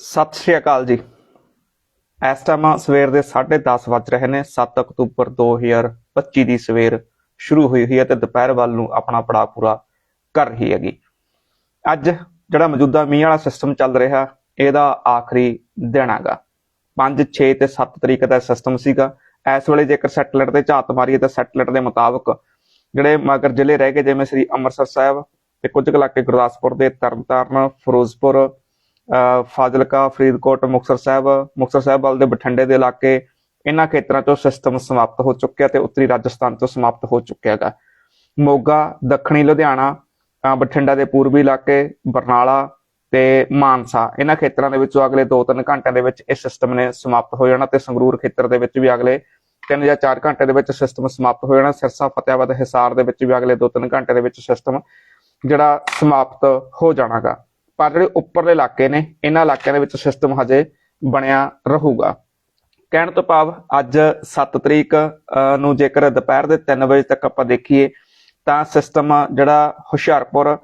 ਸਤਿ ਸ਼੍ਰੀ ਅਕਾਲ ਜੀ। ਇਸ ਟਾਈਮ ਸਵੇਰ ਦੇ 10:30 ਵੱਜ ਰਹੇ ਨੇ 7 ਅਕਤੂਬਰ 2025 ਦੀ ਸਵੇਰ ਸ਼ੁਰੂ ਹੋਈ ਹੋਈ ਹੈ ਤੇ ਦੁਪਹਿਰ ਵੱਲ ਨੂੰ ਆਪਣਾ ਪੜਾਅ ਪੂਰਾ ਕਰ ਰਹੀ ਹੈਗੀ। ਅੱਜ ਜਿਹੜਾ ਮੌਜੂਦਾ ਮੀਂਹ ਵਾਲਾ ਸਿਸਟਮ ਚੱਲ ਰਿਹਾ, ਇਹਦਾ ਆਖਰੀ ਦਿਨ ਹੈਗਾ। 5 6 ਤੇ 7 ਤਰੀਕ ਦਾ ਸਿਸਟਮ ਸੀਗਾ। ਇਸ ਵੇਲੇ ਜੇਕਰ ਸੈਟਲਾਈਟ ਤੇ ਝਾਤ ਮਾਰੀਏ ਤਾਂ ਸੈਟਲਾਈਟ ਦੇ ਮੁਤਾਬਕ ਜਿਹੜੇ ਮਗਰ ਜ਼ਿਲ੍ਹੇ ਰਹਿ ਗਏ, ਜਿਵੇਂ ਸ੍ਰੀ ਅੰਮ੍ਰਿਤਸਰ ਸਾਹਿਬ ਤੇ ਕੁਝ ਕੁ ਇਲਾਕੇ ਗੁਰਦਾਸਪੁਰ ਦੇ ਤਰਨਤਾਰਨ, ਫਿਰੋਜ਼ਪੁਰ ਫਾਜ਼ਿਲਕਾ, ਫਰੀਦਕੋਟ, ਮੁਕਤਸਰ ਸਾਹਿਬ ਮੁਕਤਸਰ ਸਾਹਿਬ ਵੱਲ ਦੇ ਬਠਿੰਡੇ ਦੇ ਇਲਾਕੇ ਇਹਨਾਂ ਖੇਤਰਾਂ ਤੋਂ ਸਿਸਟਮ ਸਮਾਪਤ ਹੋ ਚੁੱਕਿਆ ਤੇ ਉੱਤਰੀ ਰਾਜਸਥਾਨ ਤੋਂ ਸਮਾਪਤ ਹੋ ਚੁੱਕਿਆ ਹੈਗਾ। ਮੋਗਾ, ਦੱਖਣੀ ਲੁਧਿਆਣਾ ਬਠਿੰਡਾ ਦੇ ਪੂਰਬੀ ਇਲਾਕੇ, ਬਰਨਾਲਾ ਤੇ ਮਾਨਸਾ ਇਹਨਾਂ ਖੇਤਰਾਂ ਦੇ ਵਿੱਚੋਂ ਅਗਲੇ 2-3 ਘੰਟਿਆਂ ਦੇ ਵਿੱਚ ਇਸ ਸਿਸਟਮ ਨੇ ਸਮਾਪਤ ਹੋ ਜਾਣਾ ਤੇ ਸੰਗਰੂਰ ਖੇਤਰ ਦੇ ਵਿੱਚ ਵੀ ਅਗਲੇ 3 ਜਾਂ 4 ਘੰਟੇ ਦੇ ਵਿੱਚ ਸਿਸਟਮ ਸਮਾਪਤ ਹੋ ਜਾਣਾ, ਸਿਰਸਾ, ਫਤਿਆਬਾਦ, ਹਿਸਾਰ ਦੇ ਵਿੱਚ ਵੀ ਅਗਲੇ 2-3 ਘੰਟੇ ਦੇ ਵਿੱਚ ਸਿਸਟਮ ਜਿਹੜਾ ਸਮਾਪਤ ਹੋ ਜਾਣਾਗਾ ਪਰ ਜਿਹੜੇ ਉੱਪਰਲੇ ਇਲਾਕੇ ਨੇ, ਇਹਨਾਂ ਇਲਾਕਿਆਂ ਦੇ ਵਿੱਚ ਸਿਸਟਮ ਹਜੇ ਬਣਿਆ ਰਹੂਗਾ। ਕਹਿਣ ਤੋਂ ਭਾਵ ਅੱਜ 7 ਤਰੀਕ ਨੂੰ ਜੇਕਰ ਦੁਪਹਿਰ ਦੇ 3 ਵਜੇ ਤੱਕ ਆਪਾਂ ਦੇਖੀਏ, ਤਾਂ ਸਿਸਟਮ ਜਿਹੜਾ ਹੁਸ਼ਿਆਰਪੁਰ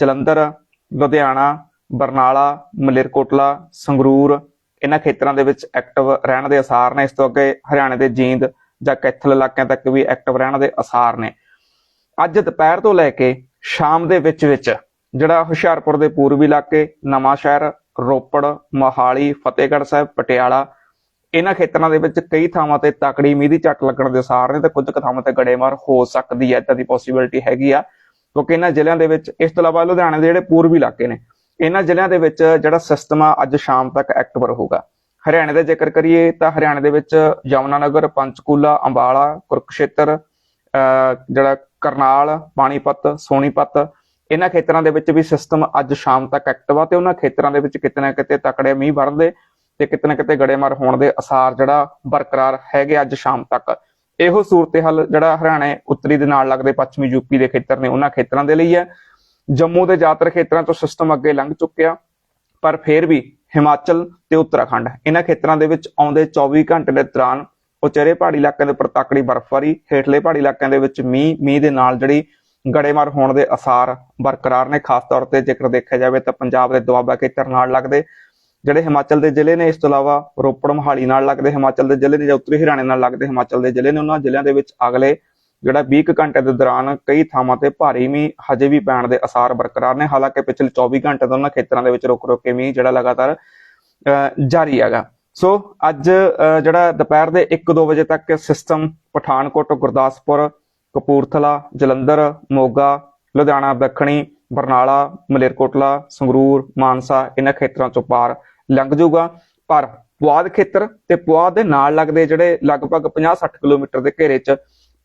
ਜਲੰਧਰ, ਲੁਧਿਆਣਾ, ਬਰਨਾਲਾ, ਮਲੇਰਕੋਟਲਾ, ਸੰਗਰੂਰ, ਇਹਨਾਂ ਖੇਤਰਾਂ ਦੇ ਵਿੱਚ ਐਕਟਿਵ ਰਹਿਣ ਦੇ ਅਸਾਰ ਨੇ। ਇਸ ਤੋਂ ਅੱਗੇ ਹਰਿਆਣੇ ਦੇ ਜੀਂਦ ਜਾਂ ਕੈਥਲ ਇਲਾਕਿਆਂ ਤੱਕ ਵੀ ਐਕਟਿਵ ਰਹਿਣ ਦੇ ਅਸਾਰ ਨੇ। ਅੱਜ ਦੁਪਹਿਰ ਤੋਂ ਲੈ ਕੇ ਸ਼ਾਮ ਦੇ ਵਿੱਚ ਵਿੱਚ ਜਿਹੜਾ ਹੁਸ਼ਿਆਰਪੁਰ ਦੇ ਪੂਰਬੀ ਇਲਾਕੇ, ਨਵਾਂ ਸ਼ਹਿਰ, ਰੋਪੜ, ਮੋਹਾਲੀ, ਫਤਿਹਗੜ੍ਹ ਸਾਹਿਬ, ਪਟਿਆਲਾ, ਇਹਨਾਂ ਖੇਤਰਾਂ ਦੇ ਵਿੱਚ ਕਈ ਥਾਵਾਂ ਤੇ ਤਕੜੀ ਮੀਂਹ ਦੀ ਝੱਟ ਲੱਗਣ ਦੇ ਅਸਾਰ ਨੇ ਤੇ ਕੁਝ ਕੁ ਥਾਵਾਂ ਤੇ ਗੜੇਮਾਰ ਹੋ ਸਕਦੀ ਹੈ, ਇਦਾਂ ਦੀ ਪੋਸੀਬਿਲਿਟੀ ਹੈਗੀ ਆ। ਕਿਉਂਕਿ ਇਹਨਾਂ ਜ਼ਿਲ੍ਹਿਆਂ ਦੇ ਵਿੱਚ, ਇਸ ਤੋਂ ਇਲਾਵਾ ਲੁਧਿਆਣੇ ਦੇ ਜਿਹੜੇ ਪੂਰਬੀ ਇਲਾਕੇ ਨੇ, ਇਹਨਾਂ ਜ਼ਿਲ੍ਹਿਆਂ ਦੇ ਵਿੱਚ ਜਿਹੜਾ ਸਿਸਟਮ ਆ ਅੱਜ ਸ਼ਾਮ ਤੱਕ ਐਕਟਿਵ ਰਹੂਗਾ। ਹਰਿਆਣੇ ਦਾ ਜ਼ਿਕਰ ਕਰੀਏ ਤਾਂ ਹਰਿਆਣੇ ਦੇ ਵਿੱਚ ਯਮੁਨਾਨਗਰ, ਪੰਚਕੂਲਾ, ਅੰਬਾਲਾ, ਕੁਰਕਸ਼ੇਤਰ ਜਿਹੜਾ ਕਰਨਾਲ, ਪਾਣੀਪਤ, ਸੋਨੀਪਤ ਇਹਨਾਂ ਖੇਤਰਾਂ ਦੇ ਵਿੱਚ ਵੀ ਸਿਸਟਮ ਅੱਜ ਸ਼ਾਮ ਤੱਕ ਐਕਟਿਵ ਆ ਤੇ ਉਹਨਾਂ ਖੇਤਰਾਂ ਦੇ ਵਿੱਚ ਕਿਤੇ ਨਾ ਕਿਤੇ ਤਕੜੇ ਮੀਂਹ ਵਰਨ ਦੇ ਤੇ ਕਿਤੇ ਨਾ ਕਿਤੇ ਗੜੇਮਾਰ ਹੋਣ ਦੇ ਅਸਾਰ ਜਿਹੜਾ ਬਰਕਰਾਰ ਹੈਗੇ ਅੱਜ ਸ਼ਾਮ ਤੱਕ। ਇਹੋ ਸੂਰਤ-ਹਾਲ ਜਿਹੜਾ ਹਰਿਆਣੇ ਉੱਤਰੀ ਦੇ ਨਾਲ ਲੱਗਦੇ ਪੱਛਮੀ ਯੂਪੀ ਦੇ ਖੇਤਰ ਨੇ ਉਹਨਾਂ ਖੇਤਰਾਂ ਦੇ ਲਈ ਹੈ। ਜੰਮੂ ਦੇ ਜ਼ਿਆਦਾਤਰ ਖੇਤਰਾਂ ਤੋਂ ਸਿਸਟਮ ਅੱਗੇ ਲੰਘ ਚੁੱਕਿਆ, ਪਰ ਫਿਰ ਵੀ ਹਿਮਾਚਲ ਤੇ ਉੱਤਰਾਖੰਡ, ਇਹਨਾਂ ਖੇਤਰਾਂ ਦੇ ਵਿੱਚ ਆਉਂਦੇ 24 ਘੰਟੇ ਦੇ ਦੌਰਾਨ ਉਚੇਰੇ ਪਹਾੜੀ ਇਲਾਕਿਆਂ ਦੇ ਉੱਪਰ ਤਕੜੀ ਬਰਫ਼ਬਾਰੀ, ਹੇਠਲੇ ਪਹਾੜੀ ਇਲਾਕਿਆਂ ਦੇ ਵਿੱਚ ਮੀਂਹ ਮੀਂਹ ਦੇ ਨਾਲ ਜਿਹੜੀ ਗੜੇਮਾਰ ਹੋਣ ਦੇ ਅਸਾਰ ਬਰਕਰਾਰ ਨੇ, ਖਾਸ ਤੌਰ ਤੇ ਜੇਕਰ ਦੇਖਿਆ ਜਾਵੇ ਤਾਂ ਪੰਜਾਬ ਦੇ ਦੁਆਬਾ ਖੇਤਰ ਨਾਲ ਲੱਗਦੇ ਜਿਹੜੇ ਹਿਮਾਚਲ ਦੇ ਜ਼ਿਲ੍ਹੇ ਨੇ, ਇਸ ਤੋਂ ਇਲਾਵਾ ਰੋਪੜ, ਮੋਹਾਲੀ ਨਾਲ ਲੱਗਦੇ ਹਿਮਾਚਲ ਦੇ ਜ਼ਿਲ੍ਹੇ ਨੇ ਜਾਂ ਉੱਤਰੀ ਹਰਿਆਣੇ ਨਾਲ ਲੱਗਦੇ ਹਿਮਾਚਲ ਦੇ ਜ਼ਿਲ੍ਹੇ ਨੇ, ਉਹਨਾਂ ਜ਼ਿਲ੍ਹਿਆਂ ਦੇ ਵਿੱਚ ਅਗਲੇ ਜਿਹੜਾ 20 ਕੁ ਘੰਟੇ ਦੇ ਦੌਰਾਨ ਕਈ ਥਾਵਾਂ ਤੇ ਭਾਰੀ ਮੀਂਹ ਹਜੇ ਵੀ ਪੈਣ ਦੇ ਅਸਾਰ ਬਰਕਰਾਰ ਨੇ, ਹਾਲਾਂਕਿ ਪਿਛਲੇ 24 ਘੰਟੇ ਤੋਂ ਉਹਨਾਂ ਖੇਤਰਾਂ ਦੇ ਵਿੱਚ ਰੁਕ ਰੁਕ ਕੇ ਮੀਂਹ ਜਿਹੜਾ ਲਗਾਤਾਰ ਜਾਰੀ ਹੈਗਾ। ਸੋ ਅੱਜ ਜਿਹੜਾ ਦੁਪਹਿਰ ਦੇ 1-2 ਵਜੇ ਤੱਕ ਸਿਸਟਮ ਪਠਾਨਕੋਟ, ਗੁਰਦਾਸਪੁਰ ਕਪੂਰਥਲਾ, ਜਲੰਧਰ, ਮੋਗਾ, ਲੁਧਿਆਣਾ, ਦੱਖਣੀ, ਬਰਨਾਲਾ, ਮਲੇਰਕੋਟਲਾ, ਸੰਗਰੂਰ, ਮਾਨਸਾ ਇਹਨਾਂ ਖੇਤਰਾਂ ਚੋਂ ਪਾਰ ਲੰਘ ਜਾਊਗਾ। ਪਰ ਪੁਆਧ ਖੇਤਰ ਤੇ ਪੁਆਧ ਦੇ ਨਾਲ ਲੱਗਦੇ ਜਿਹੜੇ ਲਗਭਗ 50-60 ਕਿਲੋਮੀਟਰ ਦੇ ਘੇਰੇ 'ਚ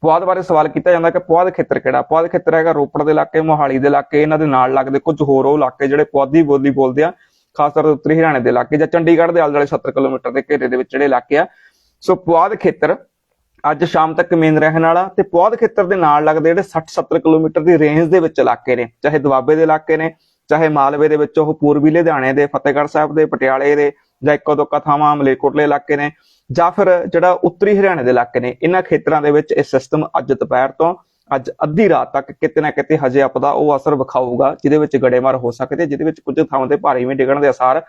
ਪੁਆਧ ਬਾਰੇ ਸਵਾਲ ਕੀਤਾ ਜਾਂਦਾ ਕਿ ਪੁਆਧ ਖੇਤਰ ਕਿਹੜਾ? ਪੁਆਧ ਖੇਤਰ ਹੈਗਾ ਰੋਪੜ ਦੇ ਇਲਾਕੇ, ਮੋਹਾਲੀ ਦੇ ਇਲਾਕੇ, ਇਹਨਾਂ ਦੇ ਨਾਲ ਲੱਗਦੇ ਕੁਝ ਹੋਰ ਉਹ ਇਲਾਕੇ ਜਿਹੜੇ ਪੁਆਧੀ ਬੋਲੀ ਬੋਲਦੇ ਆ, ਖਾਸ ਤੌਰ ਤੇ ਉੱਤਰੀ ਹਰਿਆਣੇ ਦੇ ਇਲਾਕੇ ਜਾਂ ਚੰਡੀਗੜ੍ਹ ਦੇ ਆਲੇ ਦੁਆਲੇ 70 ਕਿਲੋਮੀਟਰ ਦੇ ਘੇਰੇ ਦੇ ਵਿੱਚ ਜਿਹੜੇ ਇਲਾਕੇ ਆ। ਸੋ ਪੁਆਧ ਖੇਤਰ ਅੱਜ ਸ਼ਾਮ ਤੱਕ ਮੇਨ ਰਹਿਣ ਵਾਲਾ ਤੇ ਪੁਆਧ ਖੇਤਰ ਦੇ ਨਾਲ ਲੱਗਦੇ ਜਿਹੜੇ 60-70 ਕਿਲੋਮੀਟਰ ਦੀ ਰੇਂਜ ਦੇ ਵਿੱਚ ਇਲਾਕੇ ਨੇ, ਚਾਹੇ ਦੁਆਬੇ ਦੇ ਇਲਾਕੇ ਨੇ, ਚਾਹੇ ਮਾਲਵੇ ਦੇ ਵਿੱਚ ਉਹ ਪੂਰਬੀ ਲੁਧਿਆਣੇ ਦੇ, ਫਤਿਹਗੜ੍ਹ ਸਾਹਿਬ ਦੇ, ਪਟਿਆਲੇ ਦੇ ਜਾਂ ਇੱਕੋ ਦੁੱਕਾ ਥਾਵਾਂ ਮਲੇਰਕੋਟਲੇ ਇਲਾਕੇ ਨੇ ਜਾਂ ਫਿਰ ਜਿਹੜਾ ਉੱਤਰੀ ਹਰਿਆਣੇ ਦੇ ਇਲਾਕੇ ਨੇ ਇਹਨਾਂ ਖੇਤਰਾਂ ਦੇ ਵਿੱਚ ਇਹ ਸਿਸਟਮ ਅੱਜ ਦੁਪਹਿਰ ਤੋਂ ਅੱਜ ਅੱਧੀ ਰਾਤ ਤੱਕ ਕਿਤੇ ਨਾ ਕਿਤੇ ਹਜੇ ਆਪਦਾ ਉਹ ਅਸਰ ਵਿਖਾਊਗਾ, ਜਿਹਦੇ ਵਿੱਚ ਗੜੇਮਾਰ ਹੋ ਸਕਦੇ, ਜਿਹਦੇ ਵਿੱਚ ਕੁਝ ਥਾਵਾਂ ਤੇ ਭਾਰੀ ਵੀ ਡਿੱਗਣ ਦੇ ਅਸਾਰ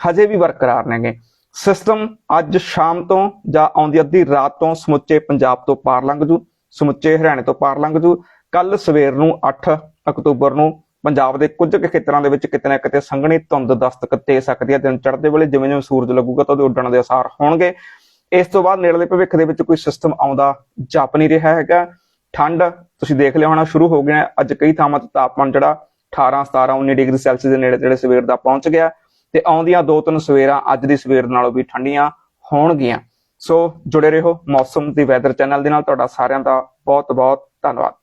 ਹਜੇ ਵੀ ਬਰਕਰਾਰ ਨੇਗੇ। ਸਿਸਟਮ ਅੱਜ ਸ਼ਾਮ ਤੋਂ ਜਾਂ ਆਉਂਦੀ ਅੱਧੀ ਰਾਤ ਤੋਂ ਸਮੁੱਚੇ ਪੰਜਾਬ ਤੋਂ ਪਾਰ ਲੰਘ ਜੂ, ਸਮੁੱਚੇ ਹਰਿਆਣੇ ਤੋਂ ਪਾਰ ਲੰਘ ਜੂ। ਕੱਲ ਸਵੇਰ ਨੂੰ 8 ਅਕਤੂਬਰ ਨੂੰ ਪੰਜਾਬ ਦੇ ਕੁਝ ਕੁ ਖੇਤਰਾਂ ਦੇ ਵਿੱਚ ਕਿਤੇ ਨਾ ਕਿਤੇ ਸੰਘਣੀ ਧੁੰਦ ਦਸਤਕ ਦੇ ਸਕਦੀ ਹੈ। ਦਿਨ ਚੜ੍ਹਦੇ ਵੇਲੇ ਜਿਵੇਂ ਜਿਵੇਂ ਸੂਰਜ ਲੱਗੂਗਾ ਤਾਂ ਉਹਦੇ ਉੱਡਣ ਦੇ ਅਸਾਰ ਹੋਣਗੇ। ਇਸ ਤੋਂ ਬਾਅਦ ਨੇੜਲੇ ਭਵਿੱਖ ਦੇ ਵਿੱਚ ਕੋਈ ਸਿਸਟਮ ਆਉਂਦਾ ਜਾਪ ਨਹੀਂ ਰਿਹਾ ਹੈਗਾ। ਠੰਡ, ਤੁਸੀਂ ਦੇਖ ਲਿਆ ਹੋਣਾ, ਸ਼ੁਰੂ ਹੋ ਗਿਆ। ਅੱਜ ਕਈ ਥਾਵਾਂ ਤੇ ਤਾਪਮਾਨ ਜਿਹੜਾ 18 17 19 ਡਿਗਰੀ ਸੈਲਸੀਅਸ ਦੇ ਨੇੜੇ ਤੇੜੇ ਸਵੇਰ ਦਾ ਪਹੁੰਚ ਗਿਆ। ਤੇ ਆਉਂਦੀਆਂ ਦੋ ਤਿੰਨ ਸਵੇਰਾਂ, ਅੱਜ ਦੀ ਸਵੇਰ ਨਾਲੋਂ ਵੀ ਠੰਡੀਆਂ ਹੋਣਗੀਆਂ। ਸੋ ਜੁੜੇ ਰਹੋ ਮੌਸਮ ਦੀ ਵੈਦਰ ਚੈਨਲ ਦੇ ਨਾਲ। ਤੁਹਾਡਾ ਸਾਰਿਆਂ ਦਾ ਬਹੁਤ ਬਹੁਤ ਧੰਨਵਾਦ।